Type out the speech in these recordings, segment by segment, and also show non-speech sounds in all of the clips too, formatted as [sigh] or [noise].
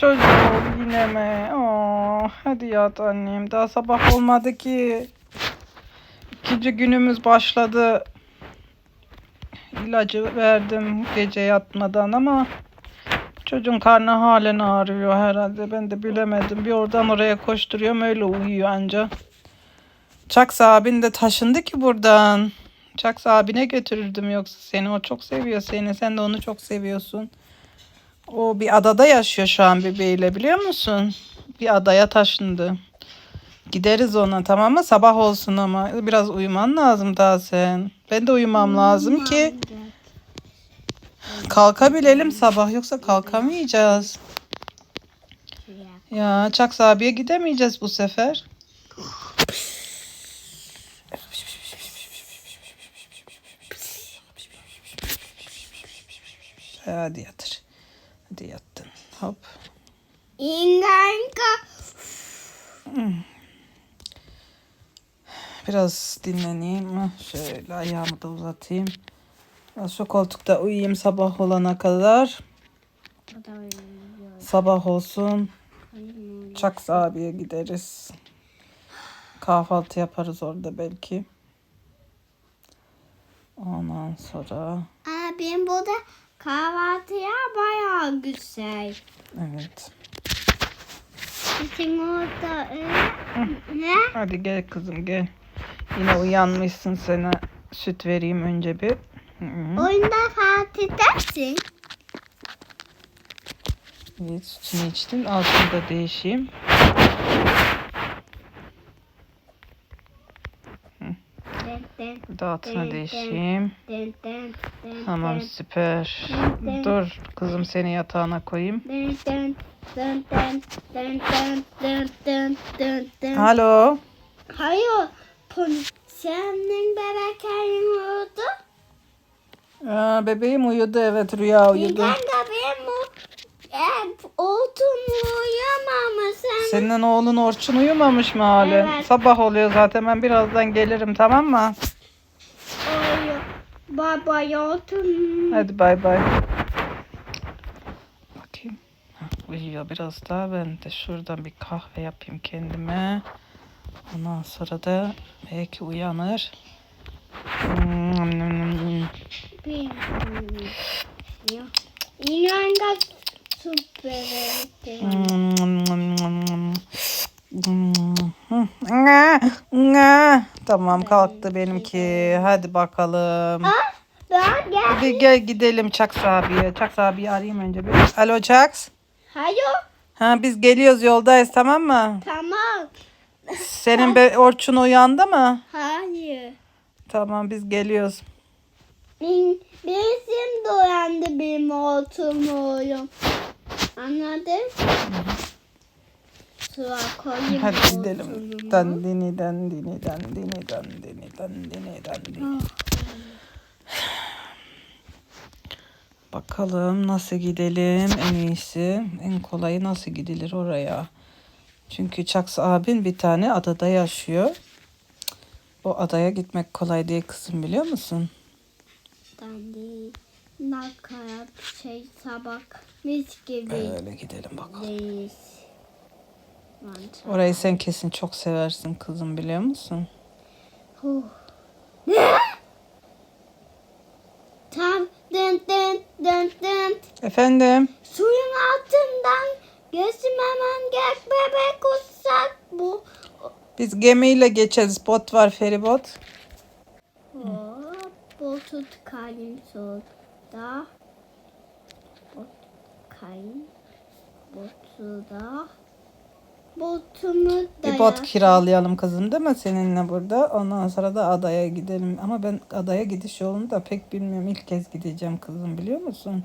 çocuğum yine mi? Oo, hadi yat annem. Daha sabah olmadı ki. İkinci günümüz başladı. İlacı verdim gece yatmadan ama çocuğun karnı halen ağrıyor herhalde. Ben de bilemedim. Bir oradan oraya koşturuyorum öyle uyuyor anca. Çaks abin de taşındı ki buradan. Çaks abine götürürdüm yoksa seni. O çok seviyor seni. Sen de onu çok seviyorsun. O bir adada yaşıyor şu an bebeğiyle biliyor musun? Bir adaya taşındı. Gideriz ona tamam mı? Sabah olsun ama biraz uyuman lazım daha sen. Ben de uyumam lazım ki kalkabilelim sabah yoksa kalkamayacağız. Ya Çaks abiye gidemeyeceğiz bu sefer. Hadi yatır. Hadi yattın. Hop. Biraz dinleneyim. Şöyle ayağımı da uzatayım. Biraz şu koltukta uyuyayım sabah olana kadar. Sabah olsun. Çaks abiye gideriz. Kahvaltı yaparız orada belki. Ondan sonra Abim burada kahvaltıya bayağı güzel. evet. Bizim orada e, ne? Hadi gel kızım gel. Yine uyanmışsın sana süt vereyim önce bir. Oyunda Fatih'tesin. Evet sütünü içtin. Altını da değişeyim. Bir de değişeyim. Tamam süper. Dur kızım seni yatağına koyayım. Alo. Hayır. Senin bebeklerin uyudu. Aa, bebeğim uyudu evet rüya uyudu. Neden bebeğim Orçun uyuyamamış. Senin oğlun Orçun uyumamış mı hali? Evet. Sabah oluyor zaten ben birazdan gelirim tamam mı? Uyuyor. Baba yoğurdum. Hadi bay bay. Bakayım. Hah, Uyuyor biraz daha. Ben de şuradan bir kahve yapayım kendime. Ondan sonra da belki uyanır. İnan da süper. Nga, nga. Tamam kalktı benimki. Hadi bakalım. Ben gel. Hadi gel gidelim Çaks abiye. Çaks abiyi arayayım önce bir. Alo Çaks. Hayır. Ha biz geliyoruz yoldayız tamam mı? Tamam. Senin be Orçun uyandı mı? Hayır. Tamam biz geliyoruz. Benim, benim doyandı benim oturmuyorum. Anladın? Koyayım. Hadi gidelim. Dandini dandini dandini dandini dandini dandini. [sighs] Bakalım nasıl gidelim en iyisi. En kolayı nasıl gidilir oraya. Çünkü Çaks abin bir tane adada yaşıyor. O adaya gitmek kolay değil kızım biliyor musun? De nakarat şey sabah mis gibi Öyle gidelim bakalım. değil. Mantar. Orayı sen kesin çok seversin kızım biliyor musun? Huh. Ne? Tam dın dın dın dın. Efendim? Suyun altından geçmemem gerek bebek uçsak bu. Biz gemiyle geçeriz. Bot var feribot. Hop, botu tıkayım solda. Bot tıkayım. Botu da. Botumu da Bir bot kiralayalım kızım değil mi seninle burada? Ondan sonra da adaya gidelim. Ama ben adaya gidiş yolunu da pek bilmiyorum. İlk kez gideceğim kızım biliyor musun?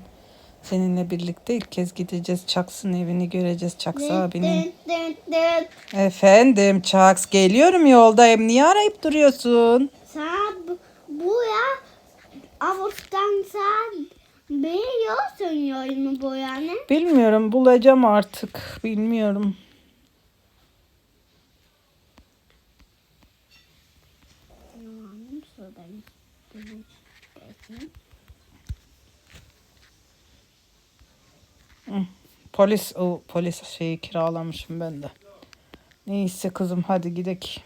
Seninle birlikte ilk kez gideceğiz. Çaks'ın evini göreceğiz. Çaks abinin. Efendim Çaks geliyorum yoldayım. Niye arayıp duruyorsun? Sen bu, bu ya avuçtan sen biliyorsun yolumu bu yani. Bilmiyorum bulacağım artık. Bilmiyorum. Tamam, şuradan. Polis o polis şeyi kiralamışım ben de. Neyse kızım hadi gidek.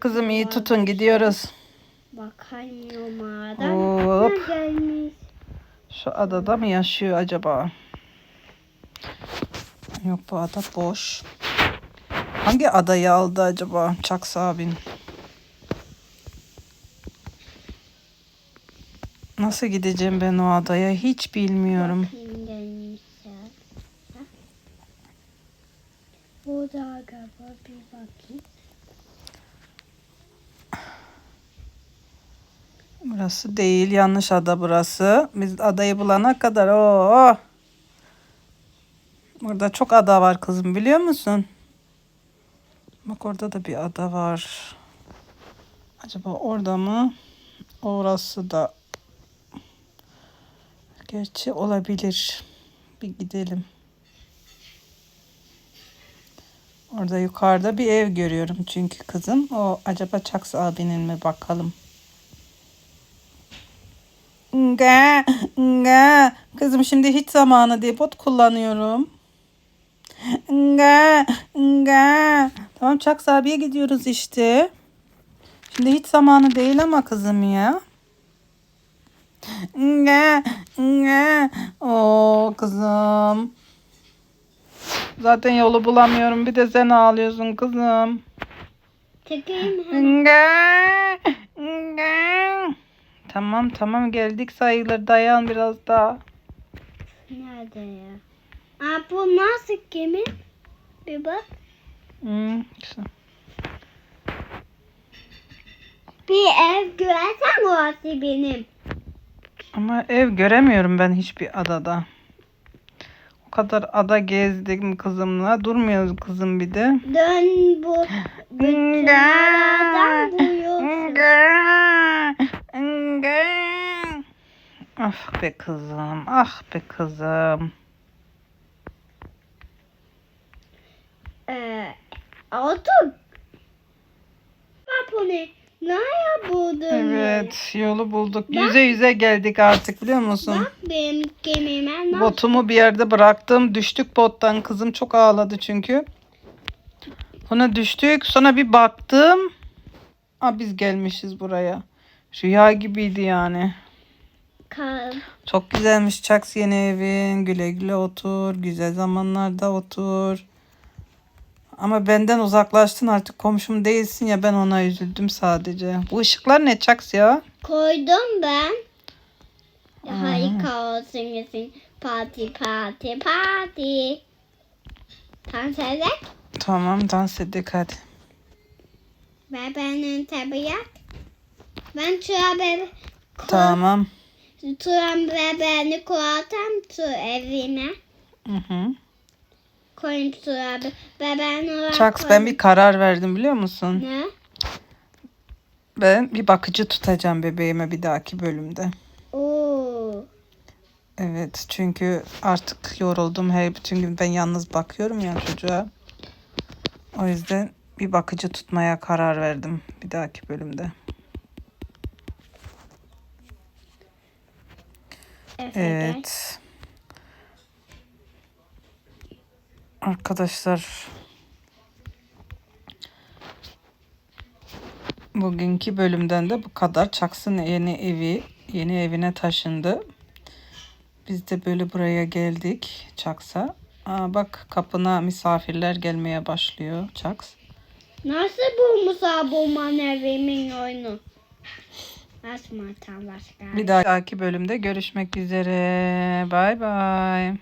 Kızım iyi tutun gidiyoruz. Bakamıyorum adam. Hop. Gelmiş? Şu adada mı yaşıyor acaba? Yok bu ada boş. Hangi adayı aldı acaba Çaks abin? Nasıl gideceğim ben o adaya hiç bilmiyorum. Burada galiba bir bakayım. Burası değil yanlış ada burası. Biz adayı bulana kadar o. Burada çok ada var kızım biliyor musun? Bak orada da bir ada var. Acaba orada mı? Orası da. Gerçi olabilir. Bir gidelim. Orada yukarıda bir ev görüyorum çünkü kızım. O acaba Çaks abinin mi bakalım. Nga, nga. Kızım şimdi hiç zamanı değil. Bot kullanıyorum. Nga, nga. Tamam Çaks abiye gidiyoruz işte. Şimdi hiç zamanı değil ama kızım ya. Nga, nga. Oo kızım. Zaten yolu bulamıyorum. Bir de sen ağlıyorsun kızım. Çekeyim. Tamam tamam geldik sayılır. Dayan biraz daha. Nerede ya? Aa, bu nasıl kimin? Bir bak. Hmm, işte. Bir ev görsen orası benim. Ama ev göremiyorum ben hiçbir adada. O kadar ada gezdik kızımla. Durmuyoruz kızım bir de. Dön bu. Bütün aradan buluyorsun. Ah be kızım, ah be kızım. Ee, otur. Bak bu ne? Nereye buldun? Evet, yolu bulduk. Yüze yüze geldik artık biliyor musun? Bak benim gemime? Botumu bir yerde bıraktım. Düştük bottan. Kızım çok ağladı çünkü. Sonra düştük. Sonra bir baktım. Aa, biz gelmişiz buraya. Rüya gibiydi yani. Ka- Çok güzelmiş Çaks yeni evin. Güle güle otur. Güzel zamanlarda otur. Ama benden uzaklaştın artık komşum değilsin ya ben ona üzüldüm sadece. Bu ışıklar ne Çaks ya? Koydum ben. Harika olsun gitsin. Parti parti parti. Dans edek. Tamam dans edelim hadi. Ve benim tabiat. Ben bebe. Tamam. Tura bebeğini koyarsam tu evime. Hı hı. Koyayım tura be- bebeğini oraya Çaks ben bir karar verdim biliyor musun? Ne? Ben bir bakıcı tutacağım bebeğime bir dahaki bölümde. Oo. Evet çünkü artık yoruldum. Her bütün gün ben yalnız bakıyorum ya çocuğa. O yüzden bir bakıcı tutmaya karar verdim bir dahaki bölümde. Gel. Evet. Arkadaşlar bugünkü bölümden de bu kadar. Çaksın yeni evi, yeni evine taşındı. Biz de böyle buraya geldik Çaks'a. Aa, bak kapına misafirler gelmeye başlıyor Çaks. Nasıl bulmuş bulman evimin oyunu? Açma tam başka. Bir dahaki bölümde görüşmek üzere. Bay bay.